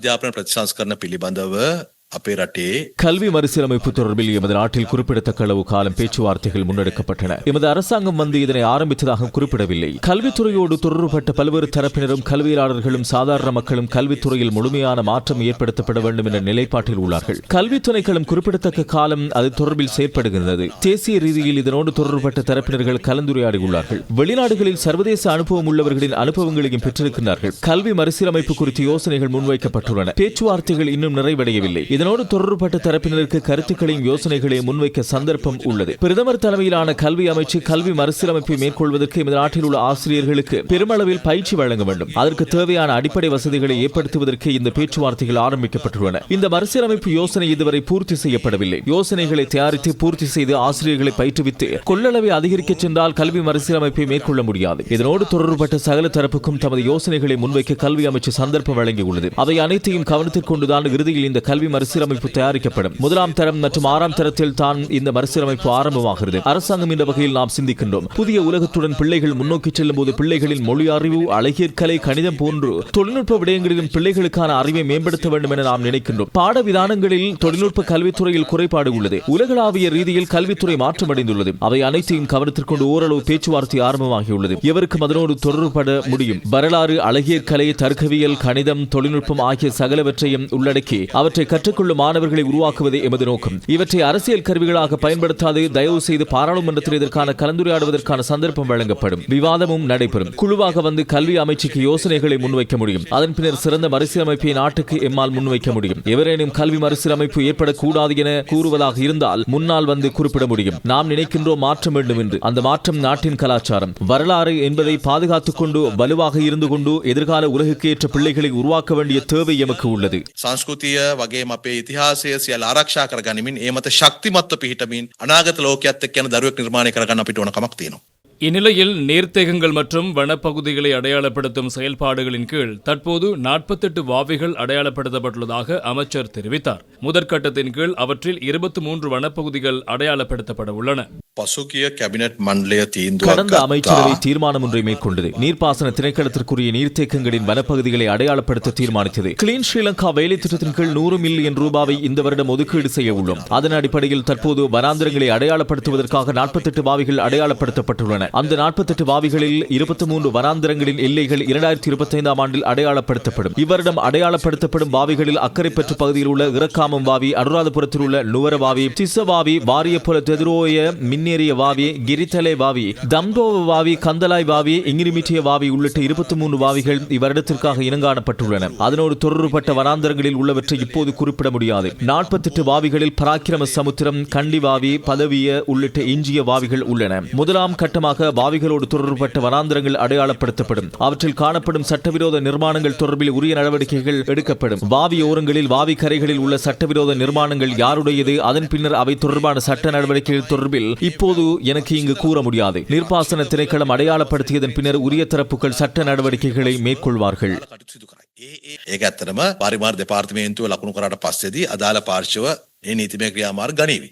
අධ්‍යාපන ප්‍රතිසංස්කරණ පිළිබඳව අපේ රටේ கல்வி மறுசீரமைப்பு தொடர்பில் எமது நாட்டில் குறிப்பிடத்தக்க அளவு காலம் பேச்சுவார்த்தைகள் முன்னெடுக்கப்பட்டன. எமது அரசாங்கம் வந்து இதனை ஆரம்பித்ததாக குறிப்பிடவில்லை. கல்வித்துறையோடு தொடர்புபட்ட பல்வேறு தரப்பினரும் கல்வியாளர்களும் சாதாரண மக்களும் கல்வித்துறையில் முழுமையான மாற்றம் ஏற்படுத்தப்பட வேண்டும் என்ற நிலைப்பாட்டில் உள்ளார்கள். கல்வி துணைக்களும் குறிப்பிடத்தக்க காலம் அது தொடர்பில் செயற்படுகின்றது. தேசிய ரீதியில் இதனோடு தொடர்புபட்ட தரப்பினர்கள் கலந்துரையாடியுள்ளார்கள். வெளிநாடுகளில் சர்வதேச அனுபவம் உள்ளவர்களின் அனுபவங்களையும் பெற்றிருக்கிறார்கள் கல்வி மறுசீரமைப்பு குறித்து யோசனைகள் முன்வைக்கப்பட்டுள்ளன. பேச்சுவார்த்தைகள் இன்னும் நிறைவடையவில்லை. இதனோடு தொடர்பட்ட தரப்பினருக்கு கருத்துக்களையும் யோசனைகளையும் முன்வைக்க சந்தர்ப்பம் உள்ளது. பிரதமர் தலைமையிலான கல்வி அமைச்சு கல்வி மறுசீரமைப்பை மேற்கொள்வதற்கு இந்த நாட்டில் உள்ள ஆசிரியர்களுக்கு பெருமளவில் பயிற்சி வழங்க வேண்டும். அதற்கு தேவையான அடிப்படை வசதிகளை ஏற்படுத்துவதற்கு இந்த பேச்சுவார்த்தைகள் ஆரம்பிக்கப்பட்டுள்ளன. இந்த மறுசீரமைப்பு யோசனை இதுவரை பூர்த்தி செய்யப்படவில்லை. யோசனைகளை தயாரித்து பூர்த்தி செய்து ஆசிரியர்களை பயிற்றுவித்து கொள்ளளவை அதிகரிக்க சென்றால் கல்வி மறுசீரமைப்பை மேற்கொள்ள முடியாது. இதனோடு தொடர்பட்ட சகல தரப்புக்கும் தமது யோசனைகளை முன்வைக்க கல்வி அமைச்சு சந்தர்ப்பம் வழங்கியுள்ளது. அவை அனைத்தையும் கவனத்தில் கொண்டுதான் இறுதியில் இந்த கல்வி மறுசீரமைப்பு தயாரிக்கப்படும். முதலாம் தரம் மற்றும் ஆறாம் தரத்தில் தான் இந்த மறுசீரமைப்பு ஆரம்பமாகிறது. அரசாங்கம் இந்த வகையில் நாம் சிந்திக்கின்றோம். புதிய உலகத்துடன் பிள்ளைகள் முன்னோக்கி செல்லும் போது பிள்ளைகளின் மொழி அறிவு அழகியற்கலை கணிதம் போன்று தொழில்நுட்ப விடயங்களிலும் பிள்ளைகளுக்கான அறிவை மேம்படுத்த வேண்டும் என நாம் நினைக்கின்றோம். பாட விதானங்களில் தொழில்நுட்ப கல்வித்துறையில் குறைபாடு உள்ளது. உலகளாவிய ரீதியில் கல்வித்துறை மாற்றமடைந்துள்ளது. அவை அனைத்தையும் கவனத்திற்கொண்டு ஓரளவு பேச்சுவார்த்தை ஆரம்பமாகியுள்ளது. எவருக்கும் அதனோடு தொடர்புபட முடியும். வரலாறு அழகியற்கலை தர்க்கவியல் கணிதம் தொழில்நுட்பம் ஆகிய சகலவற்றையும் உள்ளடக்கி அவற்றை ஏற்றுக்கொள்ளும் மாணவர்களை உருவாக்குவதே எமது நோக்கம். இவற்றை அரசியல் கருவிகளாக பயன்படுத்தாது தயவு செய்து பாராளுமன்றத்தில் இதற்கான கலந்துரையாடுவதற்கான சந்தர்ப்பம் வழங்கப்படும். விவாதமும் நடைபெறும். குழுவாக வந்து கல்வி அமைச்சுக்கு யோசனைகளை முன்வைக்க முடியும். அதன் பின்னர் சிறந்த மறுசீரமைப்பை நாட்டுக்கு எம்மால் முன்வைக்க முடியும். எவரேனும் கல்வி மறுசீரமைப்பு ஏற்படக்கூடாது என கூறுவதாக இருந்தால் முன்னால் வந்து குறிப்பிட முடியும். நாம் நினைக்கின்றோம் மாற்றம் வேண்டும் என்று. அந்த மாற்றம் நாட்டின் கலாச்சாரம். வரலாறு என்பதை பாதுகாத்துக் கொண்டு வலுவாக இருந்து கொண்டு எதிர்கால உலகுக்கு ஏற்ற பிள்ளைகளை உருவாக்க வேண்டிய தேவை எமக்கு உள்ளது. சாஸ்கிருத்திய வகையம் අපේ ඉතිහාසය සියල්ල ආරක්ෂා කරගනිමින් ඒ මත ශක්තිමත්ව පිහිටමින් අනාගත ලෝකයේත් එක්ක යන දරුවෙක් නිර්මාණය කරගන්න අපිට ඕන කමක් තියෙනවා. இந்நிலையில் நீர்த்தேகங்கள் மற்றும் வனப்பகுதிகளை அடையாளப்படுத்தும் செயல்பாடுகளின் கீழ் தற்போது நாற்பத்தெட்டு வாவிகள் அடையாளப்படுத்தப்பட்டுள்ளதாக அமைச்சர் தெரிவித்தார் முதற்கட்டத்தின் கீழ் அவற்றில் இருபத்தி மூன்று வனப்பகுதிகள் அடையாளப்படுத்தப்பட உள்ளன கடந்த அமைச்சரவை தீர்மானம் ஒன்றை மேற்கொண்டது. நீர்ப்பாசன திணைக்களத்திற்குரிய நீர்த்தேக்கங்களின் வனப்பகுதிகளை அடையாளப்படுத்த தீர்மானித்தது. கிளீன் ஸ்ரீலங்கா வேலை திட்டத்தின் கீழ் நூறு மில்லியன் ரூபாவை இந்த வருடம் ஒதுக்கீடு செய்ய உள்ளோம். அதன் அடிப்படையில் தற்போது வனாந்திரங்களை அடையாளப்படுத்துவதற்காக நாற்பத்தெட்டு பாவிகள் அடையாளப்படுத்தப்பட்டுள்ளன. அந்த நாற்பத்தெட்டு பாவிகளில் இருபத்தி மூன்று வராந்திரங்களின் எல்லைகள் இரண்டாயிரத்தி இருபத்தி ஐந்தாம் ஆண்டில் அடையாளப்படுத்தப்படும். இவ்வருடம் அடையாளப்படுத்தப்படும் பாவிகளில் அக்கறை பெற்ற பகுதியில் உள்ள இறக்காமம் வாவி அனுராதபுரத்தில் உள்ள நுவர வாவி திசவாவி வாரியப்புல தெதிரோய மின் மின்னேறிய வாவி கிரித்தலை வாவி தம்டோவ வாவி கந்தலாய் வாவி இங்கிரிமிட்டிய வாவி உள்ளிட்ட இருபத்தி மூன்று வாவிகள் இவ்வருடத்திற்காக இனங்காணப்பட்டுள்ளன அதனோடு தொடர்புபட்ட வனாந்தரங்களில் உள்ளவற்றை இப்போது குறிப்பிட முடியாது. நாற்பத்தெட்டு வாவிகளில் பராக்கிரம சமுத்திரம் கண்டி வாவி பதவிய உள்ளிட்ட இஞ்சிய வாவிகள் உள்ளன. முதலாம் கட்டமாக வாவிகளோடு தொடர்புபட்ட வனாந்தரங்கள் அடையாளப்படுத்தப்படும். அவற்றில் காணப்படும் சட்டவிரோத நிர்மாணங்கள் தொடர்பில் உரிய நடவடிக்கைகள் எடுக்கப்படும். வாவி ஓரங்களில் வாவி கரைகளில் உள்ள சட்டவிரோத நிர்மாணங்கள் யாருடையது? அதன் பின்னர் அவை தொடர்பான சட்ட நடவடிக்கைகள் தொடர்பில் இப்போது எனக்கு இங்கு கூற முடியாது நீர்ப்பாசன திணைக்களம் அடையாளப்படுத்தியதன் பின்னர் உரிய தரப்புகள் சட்ட நடவடிக்கைகளை மேற்கொள்வார்கள் කටයුතු සිදු කරයි. ඒ ඒ- ඒක ඇත්තටම පරිමාර දෙපාර්තමේන්තුව ලකුණු කරාට පස්සේදී අදාළ පාර්ශව ඒ නීතිමය ක්‍රියාමාර්ග ගනීවි.